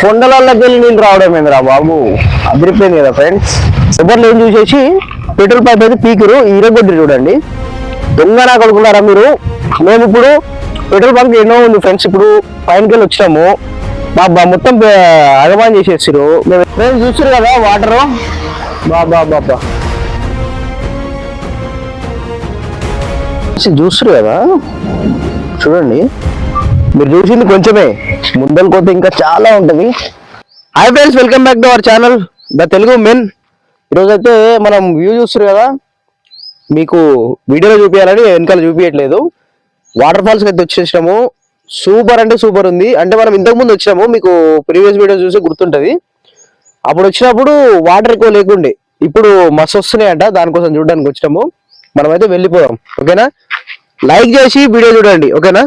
కొండలకి వెళ్ళి నీళ్ళు రావడం ఏందిరా బాబు? అదిరిపోయింది కదా ఫ్రెండ్స్. ఎవరు ఏం చూసేసి పెట్రోల్ పైప్ అయితే పీకురు ఈరగొడ్డి చూడండి. దొంగనా కొడుకున్నారా మీరు? మేము ఇప్పుడు పెట్రోల్ బంక్ ఎన్నో ఉంది ఫ్రెండ్స్ ఇప్పుడు పైనకి వెళ్ళి వచ్చినాము మొత్తం అగమాన్ చేసేసారు మేము మేము చూసారు కదా వాటరు. బాబా బాబా చూస్తారు కదా? చూడండి. మీరు చూసింది కొంచెమే. ముందర కొత్త ఇంకా చాలా ఉంటుంది. Hi friends welcome back to our channel the Telugu men ఈరోజు అయితే మనం వ్యూ చూస్తారు కదా మీకు వీడియోలో చూపించాలని వెనకాల చూపించట్లేదు వాటర్ ఫాల్స్ అయితే వచ్చేసినాము. సూపర్ అంటే సూపర్ ఉంది. అంటే మనం ఇంతకు ముందు వచ్చినాము మీకు ప్రీవియస్ వీడియో చూసి గుర్తుంటుంది. అప్పుడు వచ్చినప్పుడు వాటర్ ఎక్కువ లేకుండే. ఇప్పుడు మస్తు వస్తున్నాయంట దానికోసం చూడడానికి వచ్చినాము. మనమైతే వెళ్ళిపోదాం ఓకేనా? లైక్ చేసి వీడియో చూడండి ఓకేనా?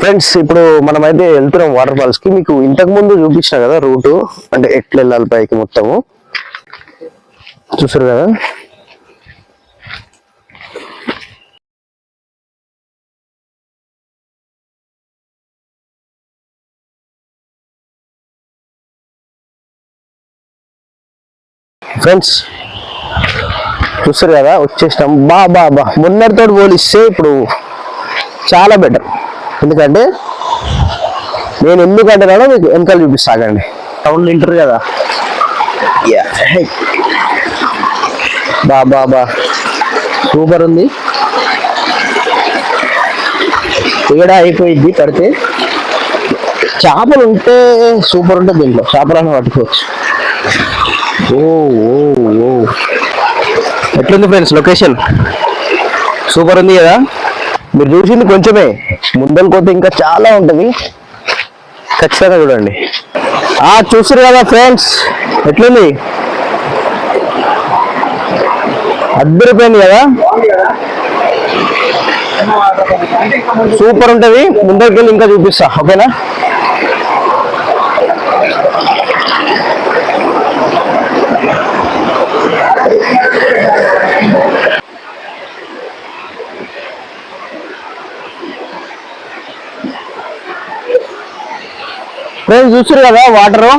ఫ్రెండ్స్ ఇప్పుడు మనమైతే వెళ్తున్నాం వాటర్ ఫాల్స్కి. మీకు ఇంతకు ముందు చూపించిన కదా రూట్. అంటే ఎట్లా వెళ్ళాలి పైకి మొత్తము? చూసారు కదా? ఫ్రెండ్స్ చూస్తారు కదా? వచ్చేసినాం. బా బా బా. మొన్నటితో పోలిస్తే ఇప్పుడు చాలా బెటర్ ఎందుకంటే నేను ఎందుకు అంటున్నానో మీకు వెనకాల చూపిస్తాగండి. సౌండ్ వింటారు కదా. బా బా బా. సూపర్ ఉంది. తేడా అయిపోయింది పడితే? చేపలు ఉంటే సూపర్ ఉంటుంది దీంట్లో చేపలను పట్టుకోవచ్చు. ఓ ఓ ఓ. ఎట్లుంది ఫ్రెండ్స్ లొకేషన్ సూపర్ ఉంది కదా? మీరు చూసింది కొంచెమే. ముందల పోతే ఇంకా చాలా ఉంటుంది. ఖచ్చితంగా చూడండి. ఆ చూసారు కదా ఫ్రెండ్స్ ఎట్లుంది? అద్దరిపోయింది కదా? సూపర్ ఉంటుంది. ముందరికి వెళ్ళి ఇంకా చూపిస్తా ఓకేనా? ఫ్రెండ్స్ చూసారు కదా వాటర్?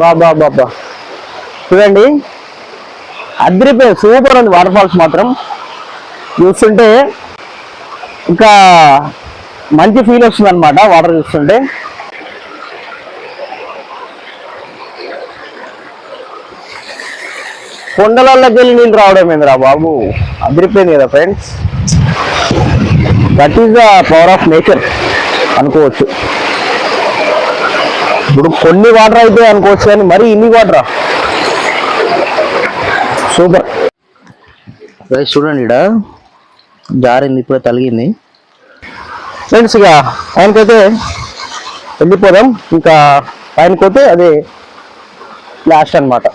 బాబా బాబా చూడండి. అదిరిపోయింది సూపర్ ఉంది వాటర్ ఫాల్స్ మాత్రం. చూస్తుంటే ఇంకా మంచి ఫీల్ వస్తుంది అనమాట వాటర్ చూస్తుంటే. కొండలలోకి వెళ్ళి నీళ్ళు రావడం ఏందిరా బాబు? అదిరిపోయింది కదా friends. That is the power of nature అనుకోవచ్చు. ఇప్పుడు కొన్ని వాటర్ అయితే అనుకోవచ్చు కానీ మరి ఇన్ని వాటరా సూపర్ రైట్ చూడండి ఇక్కడ జారింది ఇప్పుడే తలిగింది. ఫ్రెండ్స్ ఇక ఆయనకైతే వెళ్ళిపోదాం. ఇంకా ఆయనకి పోతే అదే లాస్ట్ అన్నమాట.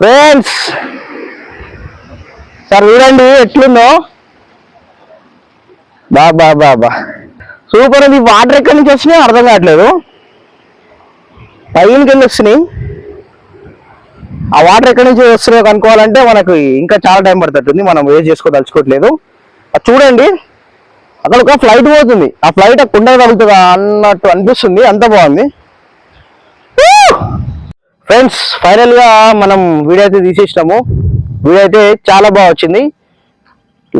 ఫ్రెండ్స్ సార్ చూడండి ఎట్లుందో. బా బా బా బా. సూపర్ ఉంది. వాటర్ ఎక్కడి నుంచి వచ్చినాయి అర్థం కావట్లేదు. పైన కింద వస్తున్నాయి ఆ వాటర్ ఎక్కడి నుంచి వస్తున్నాయో కనుక్కోవాలంటే మనకు ఇంకా చాలా టైం పడుతుంది మనం వేస్ట్ చేసుకోదలుచుకోవట్లేదు. అది చూడండి. అక్కడ ఒక ఫ్లైట్ పోతుంది. ఆ ఫ్లైట్ ఆ కుండ తగులుతుందా అన్నట్టు అనిపిస్తుంది. అంత బాగుంది. ఫ్రెండ్స్ ఫైనల్గా మనం వీడియో అయితే తీసేసినాము. వీడియో అయితే చాలా బాగా వచ్చింది.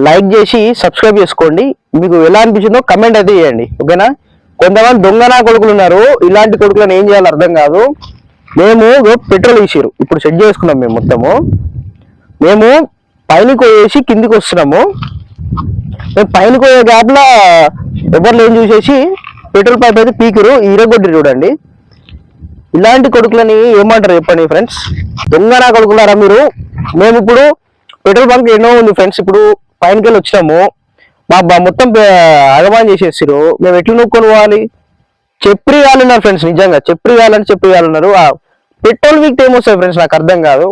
లైక్ చేసి సబ్స్క్రైబ్ చేసుకోండి. మీకు ఎలా అనిపించిందో కమెంట్ అయితే చేయండి. ఓకేనా? కొంతమంది దొంగనా కొడుకులు ఉన్నారు. ఇలాంటి కొడుకులను ఏం చేయాలో అర్థం కాదు. మేము పెట్రోల్ వేసారు ఇప్పుడు సెట్ చేసుకున్నాం మేము మొత్తము. మేము పైనకి పోయేసి కిందికి వస్తున్నాము. మేము పైనకి పోయే గ్యాప్లో ఎవరు ఏం చూసేసి పెట్రోల్ పైప్ అయితే పీకురు ఈరగొడ్డి చూడండి. ఇలాంటి కొడుకులని ఏమంటారు చెప్పండి ఫ్రెండ్స్? దొంగనా కొడుకులారా కొడుకున్నారా మీరు? మేము ఇప్పుడు పెట్రోల్ బంక్ ఎన్నో ఉంది ఫ్రెండ్స్. ఇప్పుడు పైన కెళ్ళి వచ్చినాము. మా మొత్తం అగమాన్ చేసేసారు మేము ఎట్లా నొక్కొని పోవాలి చెప్పి కాలన్నారు ఫ్రెండ్స్ నిజంగా. చెప్పి కావాలని చెప్పి కావాలన్నారు పెట్రోల్ వీక్ ఏమొస్తాయి ఫ్రెండ్స్ నాకు అర్థం కాదు.